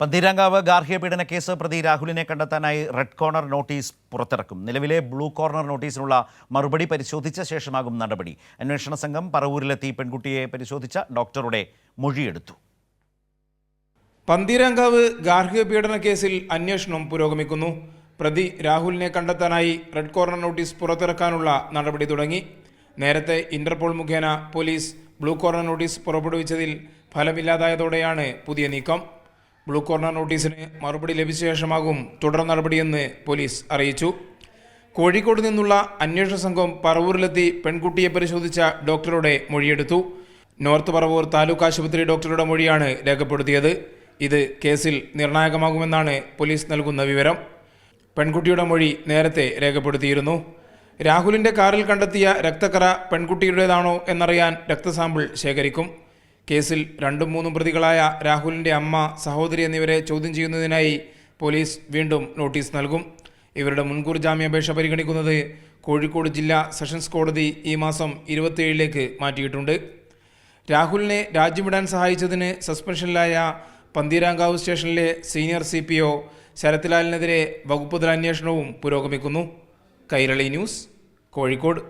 പന്തീരാങ്കാവ് ഗാർഹിക പീഡന കേസ് പ്രതി രാഹുലിനെ കണ്ടെത്താനായി റെഡ് കോർണർ നോട്ടീസ് പുറത്തിറക്കും. നിലവിലെ ബ്ലൂ കോർണർ നോട്ടീസിനുള്ള മറുപടി പരിശോധിച്ച ശേഷമാകും നടപടി. അന്വേഷണ സംഘം പറവൂരിലെത്തി പെൺകുട്ടിയെ പരിശോധിച്ച ഡോക്ടറുടെ മൊഴിയെടുത്തു. പന്തീരാങ്കാവ് ഗാർഹിക പീഡന കേസിൽ അന്വേഷണം പുരോഗമിക്കുന്നു. പ്രതി രാഹുലിനെ കണ്ടെത്താനായി റെഡ് കോർണർ നോട്ടീസ് പുറത്തിറക്കാനുള്ള നടപടി തുടങ്ങി. നേരത്തെ ഇന്റർപോൾ മുഖേന പോലീസ് ബ്ലൂ കോർണർ നോട്ടീസ് പുറപ്പെടുവിച്ചതിൽ ഫലമില്ലാതായതോടെയാണ് പുതിയ നീക്കം. ബ്ലൂ കോർണർ നോട്ടീസിന് മറുപടി ലഭിച്ച ശേഷമാകും തുടർ നടപടിയെന്ന് പോലീസ് അറിയിച്ചു. കോഴിക്കോട് നിന്നുള്ള അന്വേഷണ സംഘം പറവൂരിലെത്തി പെൺകുട്ടിയെ പരിശോധിച്ച ഡോക്ടറുടെ മൊഴിയെടുത്തു. നോർത്ത് പറവൂർ താലൂക്ക് ആശുപത്രി ഡോക്ടറുടെ മൊഴിയാണ് രേഖപ്പെടുത്തിയത്. ഇത് കേസിൽ നിർണായകമാകുമെന്നാണ് പോലീസ് നൽകുന്ന വിവരം. പെൺകുട്ടിയുടെ മൊഴി നേരത്തെ രേഖപ്പെടുത്തിയിരുന്നു. രാഹുലിന്റെ കാറിൽ കണ്ടെത്തിയ രക്തക്കറ പെൺകുട്ടിയുടേതാണോ എന്നറിയാൻ രക്തസാമ്പിൾ ശേഖരിക്കും. കേസിൽ രണ്ടും മൂന്നും പ്രതികളായ രാഹുലിന്റെ അമ്മ സഹോദരി എന്നിവരെ ചോദ്യം ചെയ്യുന്നതിനായി പോലീസ് വീണ്ടും നോട്ടീസ് നൽകും. ഇവരുടെ മുൻകൂർ ജാമ്യാപേക്ഷ പരിഗണിക്കുന്നത് കോഴിക്കോട് ജില്ലാ സെഷൻസ് കോടതി ഈ മാസം ഇരുപത്തിയേഴിലേക്ക് മാറ്റിയിട്ടുണ്ട്. രാഹുലിനെ രാജ്യമിടാൻ സഹായിച്ചതിന് സസ്പെൻഷനിലായ പന്തീരാങ്കാവ് സ്റ്റേഷനിലെ സീനിയർ സി പി ഒ ശരത്ലാലിനെതിരെ വകുപ്പ് തല അന്വേഷണവും പുരോഗമിക്കുന്നു. കൈരളി ന്യൂസ് കോഴിക്കോട്.